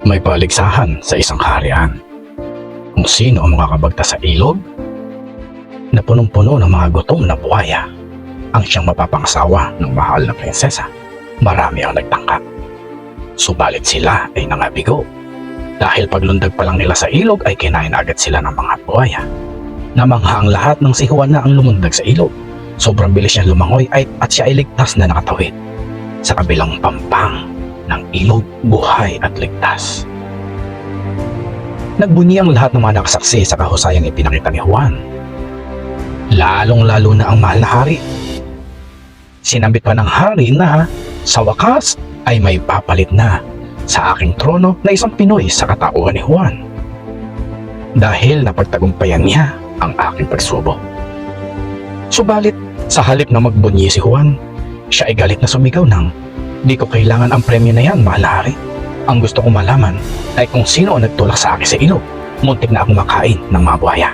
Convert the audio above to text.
May paligsahan sa isang kaharian. Kung sino ang makakabagta sa ilog na punong-puno ng mga gutom na buhaya ang siyang mapapangasawa ng mahal na prinsesa. Marami ang nagtangka. Subalit sila ay nangabigo. Dahil paglundag pa lang nila sa ilog ay kinain agad sila ng mga buhaya. Namangha ang lahat ng si Juan na ang lumundag sa ilog. Sobrang bilis niya lumangoy ay at siya ay ligtas na nakatawid. Sa kabilang pampang ng ilog, buhay at ligtas. Nagbunyi ang lahat ng mga nakasaksi sa kahusayang ipinakita ni Juan. Lalong-lalo na ang mahal na hari. Sinambit pa ng hari na sa wakas ay may papalit na sa aking trono na isang Pinoy sa katauhan ni Juan. Dahil napagtagumpayan niya ang aking pagsubok. Subalit, sa halip na magbunyi si Juan, siya ay galit na sumigaw ng, Di ko kailangan ang premyo na yan, mahal. Ang gusto kong malaman ay kung sino ang nagtulak sa akin sa ilog. Muntik na akong makain ng mga buhaya.